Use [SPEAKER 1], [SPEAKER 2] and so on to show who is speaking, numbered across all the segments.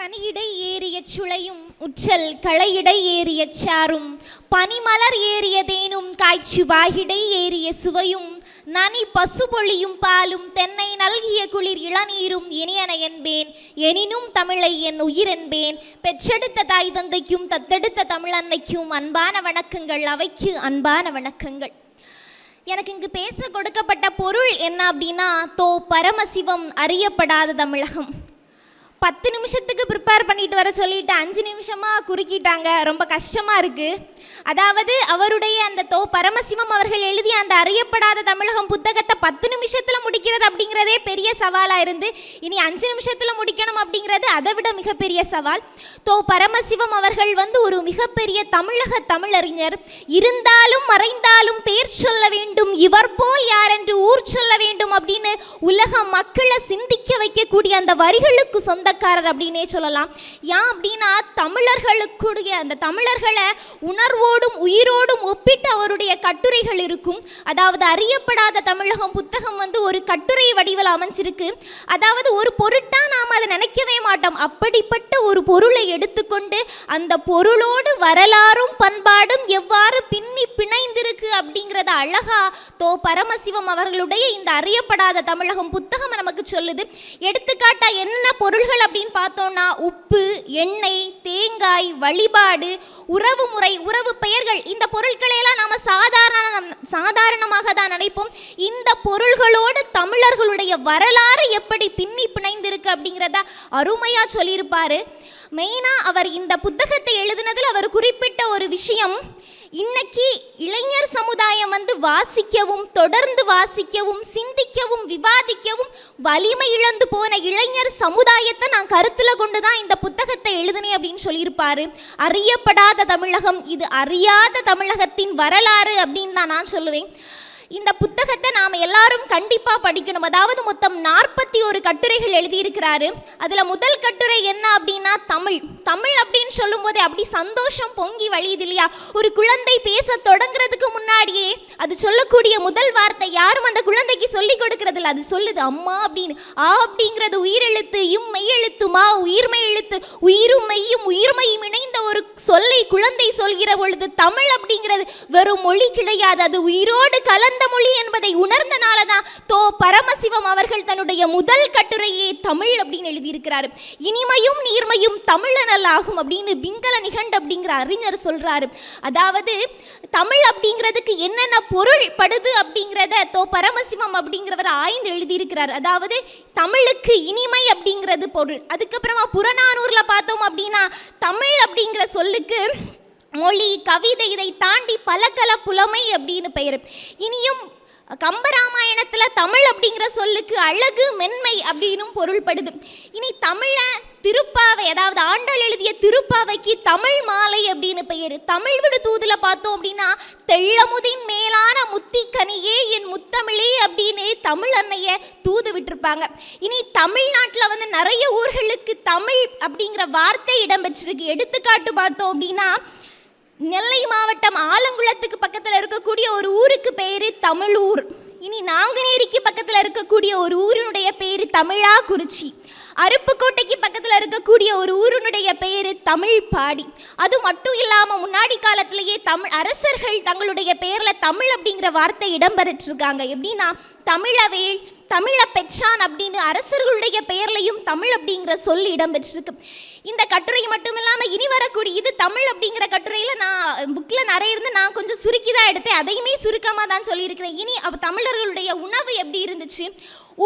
[SPEAKER 1] கனியிடை ஏறிய சுளையும் உச்சல் களையிடை ஏறிய சாரும் பனிமலர் ஏறியதேனும் காய்ச்சு வாகிடை ஏறிய சுவையும் நனி பசுபொழியும் பாலும் தென்னை நல்கிய குளிர் இளநீரும் இனியன என்பேன். எனினும் தமிழை என் உயிர் என்பேன். பெற்றெடுத்த தாய் தந்தைக்கும் தத்தெடுத்த தமிழன்னைக்கும் அன்பான வணக்கங்கள். அவைக்கு அன்பான வணக்கங்கள். எனக்கு இங்கு பேச கொடுக்கப்பட்ட பொருள் என்ன அப்படின்னா தோ பரமசிவம் அறியப்படாத தமிழகம். பத்து நிமிஷத்துக்கு ப்ரிப்பேர் பண்ணிட்டு வர சொல்லிட்டு அஞ்சு நிமிஷமாக குறுக்கிட்டாங்க. ரொம்ப கஷ்டமாக இருக்குது அதாவது அவருடைய அந்த தோ பரமசிவம் அவர்கள் எழுதிய அந்த அறியப்படாத தமிழகம் புத்தகத்தை பத்து நிமிஷத்தில் முடிக்கிறது அப்படிங்கிறதே பெரிய சவாலாக இருந்து இனி அஞ்சு நிமிஷத்தில் முடிக்கணும் அப்படிங்கிறது அதை விட மிகப்பெரிய சவால். தோ பரமசிவம் அவர்கள் வந்து ஒரு மிகப்பெரிய தமிழக தமிழறிஞர். இருந்தாலும் மறைந்தாலும் பேர் சொல்ல வேண்டும் இவர் போல் யார் என்று ஊர் சொல்ல வேண்டும் அப்படின்னு உலக மக்களை சிந்திக்க வைக்கக்கூடிய அந்த வரிகளுக்கு சொந்த சொந்தக்காரர் அப்படின்னே சொல்லலாம். ஏன் அப்படின்னா தமிழர்களுக்குடைய அந்த தமிழர்களை உணர்வோடும் உயிரோடும் ஒப்பிட்டு அவருடைய கட்டுரைகள் இருக்கும். அதாவது அறியப்படாத தமிழகம் புத்தகம் வந்து ஒரு கட்டுரை வடிவில் அமைஞ்சிருக்கு. அதாவது ஒரு பொருட்டா நாம் அதை நினைக்கவே மாட்டோம். அப்படிப்பட்ட ஒரு பொருளை எடுத்துக்கொண்டு அந்த பொருளோடு வரலாறும் பண்பாடும் எவ்வாறு பின்னி பிணைந்திருக்கு அப்படிங்கிறத அழகா தோ பரமசிவம் அவர்களுடைய இந்த அறியப்படாத தமிழகம் புத்தகம் நமக்கு சொல்லுது. எடுத்துக்காட்டா என்ன பொருள்கள் அப்படின்னு பார்த்தோம்னா உப்பு எண்ணெய் தேங்காய் வழிபாடு உறவு முறை உறவு பெயர்கள். இந்த பொருட்களை எல்லாம் சாதாரண சாதாரணமாக தான் நினைப்போம். இந்த பொருள்களோடு தமிழர்களுடைய வரலாறு எப்படி பின்னி பிணைந்திருக்கு அப்படிங்கிறத அருமையாக சொல்லியிருப்பார். மெயினாக அவர் இந்த புத்தகத்தை எழுதினதில் அவர் குறிப்பிட்ட ஒரு விஷயம். இன்னைக்கு இளைஞர் சமுதாயம் வந்து வாசிக்கவும் தொடர்ந்து வாசிக்கவும் சிந்திக்கவும் விவாதிக்கவும் வலிமை இழந்து போன இளைஞர் சமுதாயத்தை நான் கருத்தில் கொண்டு தான் இந்த புத்தகத்தை எழுதினேன் அப்படின்னு சொல்லியிருப்பாரு. அறியப்படாத தமிழகம் இது அறியாத தமிழகத்தின் வரலாறு அப்படின்னு தான் நான் சொல்லுவேன். இந்த புத்தகத்தை நாம் எல்லாரும் கண்டிப்பாக படிக்கணும். அதாவது மொத்தம் நாற்பத்தி ஒரு கட்டுரைகள் எழுதியிருக்கிறாரு. அதில் முதல் கட்டுரை என்ன அப்படின்னா தமிழ். தமிழ் அப்படின்னு சொல்லும்போதே அப்படி சந்தோஷம் பொங்கி வழியுது இல்லையா? ஒரு குழந்தை பேச தொடங்குறதுக்கு முன்னாடியே அது சொல்லக்கூடிய முதல் வார்த்தை யாரும் அந்த குழந்தைக்கு சொல்லி கொடுக்கறதில்ல. அது சொல்லுது அம்மா அப்படின்னு. ஆ அப்படிங்கிறது உயிரெழுத்து இம் மெய்யெழுத்து மா உயிர்மெய் எழுத்து. உயிரும் மெய்யும் உயிர்மையும் இணைந்த ஒரு சொல்லை குழந்தை சொல்கிற பொழுது தமிழ் அப்படிங்கிறது வெறும் மொழி கிடையாது. அது உயிரோடு கலந்த மொழி என்பதை உணர்ந்தனால தான் தோ பரமசிவம் அவர்கள் தன்னுடைய முதல் கட்டுரையே தமிழ் அப்படின்னு எழுதியிருக்கிறாரு. இனிமையும் நீர்மையும் தமிழனல் ஆகும் அப்படின்னு பிங்கள நிகண்ட் அப்படிங்கிற அறிஞர் சொல்றாரு. அதாவது தமிழ் அப்படிங்கிறதுக்கு என்னென்ன பொருள் படுது அப்படிங்கிறத தோ பரமசிவம் அப்படிங்கிறவர் ஆய்ந்து எழுதியிருக்கிறார். அதாவது தமிழுக்கு இனிமை அப்படிங்கிறது பொருள். அதுக்கப்புறமா புறநானூர்ல பார்த்தோம் அப்படின்னா தமிழ் அப்படிங்கிற சொல்லுக்கு மொழி கவிதை இதை தாண்டி பலகல புலமை அப்படின்னு பெயர். இனியும் கம்பராமாயணத்தில் தமிழ் அப்படிங்கிற சொல்லுக்கு அழகு மென்மை அப்படின்னும் பொருள்படுது. இனி தமிழை திருப்பாவை அதாவது ஆண்டாள் எழுதிய திருப்பாவைக்கு தமிழ் மாலை அப்படின்னு பெயர். தமிழ் விடு தூதில் பார்த்தோம் அப்படின்னா தெள்ளமுதின் மேலான முத்திக்கனியே தமிழ் அன்னையை தூது விட்டுருப்பாங்க. இனி தமிழ்நாட்டில் வந்து நிறைய ஊர்களுக்கு தமிழ் அப்படிங்கிற வார்த்தை இடம்பெற்றிருக்கு. எடுத்துக்காட்டு பார்த்தோம் அப்படின்னா நெல்லை மாவட்டம் ஆலங்குளத்துக்கு பக்கத்தில் இருக்கக்கூடிய ஒரு ஊருக்கு பேர் தமிழூர் இனி நாங்குநேரிக்கு பக்கத்தில் இருக்கக்கூடிய ஒரு ஊரினுடைய பேர் தமிழா குறிச்சி அருப்புக்கோட்டைக்கு பக்கத்தில் இருக்கக்கூடிய ஒரு ஊரினுடைய பெயர் தமிழ் பாடி அது மட்டும் இல்லாமல் முன்னாடி காலத்திலேயே தமிழ் அரசர்கள் தங்களுடைய பெயரில் தமிழ் அப்படிங்கிற வார்த்தை இடம்பெற்றிருக்காங்க. எப்படின்னா தமிழவேள் தமிழ பெற்றான் அப்படின்னு அரசர்களுடைய பெயர்லையும் தமிழ் அப்படிங்கிற சொல் இடம்பெற்றிருக்கு. இந்த கட்டுரை மட்டும் இல்லாமல் இனி வரக்கூடிய இது தமிழ் அப்படிங்கிற கட்டுரையில் நான் புக்கில் நிறைய இருந்து நான் கொஞ்சம் சுருக்கி தான் எடுத்தேன். அதையுமே சுருக்கமாக தான் சொல்லியிருக்கிறேன். இனி அவ தமிழர்களுடைய உணவு எப்படி இருந்துச்சு?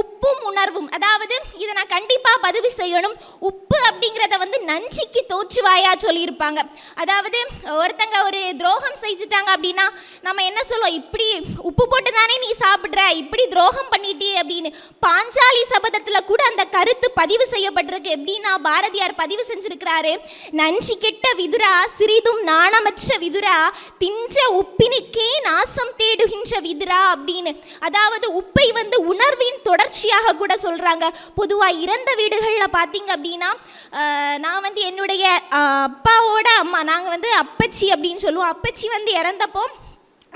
[SPEAKER 1] உப்பும் உணர்வும். அதாவது இதை நான் கண்டிப்பாக பதிவு செய்யணும். உப்பு அப்படிங்கிறத வந்து நஞ்சிக்கு தோற்றுவாயா சொல்லியிருப்பாங்க. அதாவது ஒருத்தங்க ஒரு துரோகம் செஞ்சுட்டாங்க அப்படின்னா நம்ம என்ன சொல்லுவோம்? இப்படி உப்பு போட்டு தானே நீ சாப்பிட்ற? இப்படி துரோகம் பண்ணிட்டே அப்படின்னு. பாஞ்சாலி சபதத்தில் கூட அந்த கருத்து பதிவு செய்யப்பட்டிருக்கு. எப்படின்னா பாரதியார் பதிவு செஞ்சிருக்கிறாரு. நஞ்சு கெட்ட விதுரா சிறிதும் நாணமற்ற விதுரா தின்ற உப்பினுக்கே நாசம் தேடுகின்ற விதுரா அப்படின்னு. அதாவது உப்பை வந்து உணர்வின் தொடர்ச்சியாக கூட சொல்கிறாங்க பொதுவாக இறந்த வீடுகளில் பார்த்தீங்க அப்படின்னா நான் வந்து என்னுடைய அப்பாவோட அம்மா நாங்கள் வந்து அப்பச்சி அப்படின்னு சொல்லுவோம். அப்பச்சி வந்து இறந்தப்போ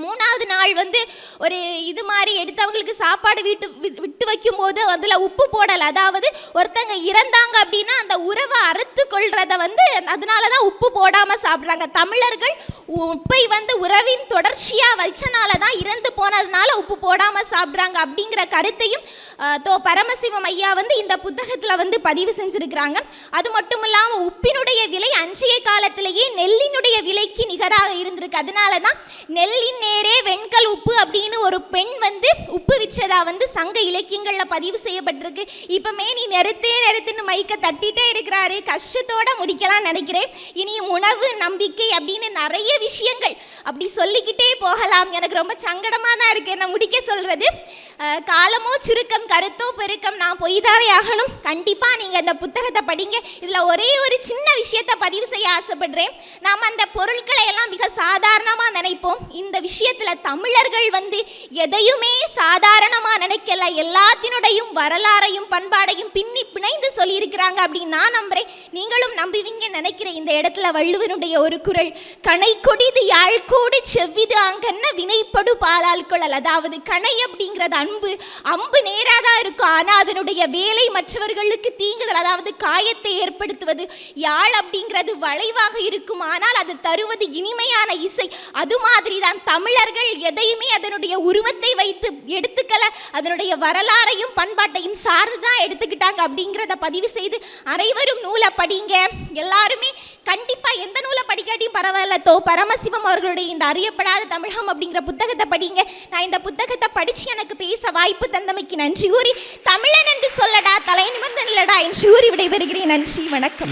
[SPEAKER 1] மூணாவது நாள் வந்து ஒரு இது மாதிரி எடுத்து அவங்களுக்கு சாப்பாடு வீட்டு விட்டு வைக்கும்போது அதில் உப்பு போடலை. அதாவது ஒருத்தங்க இறந்தாங்க அப்படின்னா அந்த உறவை அறுத்து கொள்றத வந்து அதனால தான் உப்பு போடாமல் சாப்பிட்றாங்க. தமிழர்கள் உப்பை வந்து உறவின் தொடர்ச்சியாக வச்சனால தான் இறந்து போனதுனால உப்பு போடாமல் சாப்பிட்றாங்க அப்படிங்கிற கருத்தையும் தோ பரமசிவம் ஐயா வந்து இந்த புத்தகத்தில் வந்து பதிவு செஞ்சுருக்கிறாங்க. அது மட்டும் இல்லாமல் உப்பினுடைய விலை அன்றைய காலத்திலேயே நெல்லினுடைய விலைக்கு நிகராக இருந்திருக்கு. அதனால தான் நெல்லின் நேரே வெண்கல் உப்பு அப்படின்னு ஒரு பெண் வந்து உப்பு விற்றதா வந்து சங்க இலக்கியங்களில் பதிவு செய்யப்பட்டிருக்கு. இப்போமே நீ நிறுத்தே நிறுத்துன்னு மைக்கை தட்டிட்டே இருக்கிறாரு. கஷ்டத்தோட முடிக்கலாம் நினைக்கிறேன். இனியும் உணவு நம்பிக்கை அப்படின்னு நிறைய விஷயங்கள். அப்படி சொல்லிக்கிட்டே போகலாம். எனக்கு ரொம்ப சங்கடமாக தான் இருக்கு. என்ன முடிக்க சொல்றது. காலமோ சுருக்கம் கருத்தோ பெருக்கம் நான் பொய்தாரே ஆகணும். கண்டிப்பாக நீங்கள் இந்த புத்தகத்தை படிங்க. இதில் ஒரே ஒரு சின்ன விஷயத்தை பதிவு செய்ய ஆசைப்படுறேன். நாம் அந்த பொருட்களை எல்லாம் மிக சாதாரணமாக நினைப்போம். இந்த விஷயம் விஷயத்தில் தமிழர்கள் வந்து எதையுமே சாதாரணமாக நினைக்கல. எல்லாத்தினுடையும் வரலாறையும் பண்பாடையும் பின்னி பிணைந்து சொல்லியிருக்கிறாங்க அப்படின்னு நான் நம்புறேன். நீங்களும் நம்புவீங்க நினைக்கிறேன் இந்த இடத்துல வள்ளுவனுடைய ஒரு குரல் கணை கொடிது யாழ்கூடு செவ்விது அங்கன்ன வினைப்படு பாலால் குழல். அதாவது கணை அப்படிங்கிறது அன்பு அம்பு நேராக தான் இருக்கும். ஆனால் அதனுடைய வேலை மற்றவர்களுக்கு தீங்குதல் அதாவது காயத்தை ஏற்படுத்துவது. யாழ் அப்படிங்கிறது வளைவாக இருக்கும். ஆனால் அது தருவது இனிமையான இசை. அது மாதிரி தான் தமிழ் தமிழர்கள் எதையுமே அதனுடைய உருவத்தை வைத்து எடுத்துக்கல அதனுடைய வரலாறையும் பண்பாட்டையும் சார்ந்து தான் எடுத்துக்கிட்டாங்க அப்படிங்கிறத பதிவு செய்து அனைவரும் நூலை படிங்க. எல்லாருமே கண்டிப்பாக எந்த நூலை படிக்காட்டியும் பரவாயில்ல தோ பரமசிவம் அவர்களுடைய இந்த அறியப்படாத தமிழகம் அப்படிங்கிற புத்தகத்தை படிங்க. நான் இந்த புத்தகத்தை படித்து எனக்கு பேச வாய்ப்பு தந்தமைக்கு நன்றி கூறி தமிழன் என்று சொல்லடா தலை நிமிர்ந்து நில்லடா என்று கூறி விடைபெறுகிறேன். நன்றி வணக்கம்.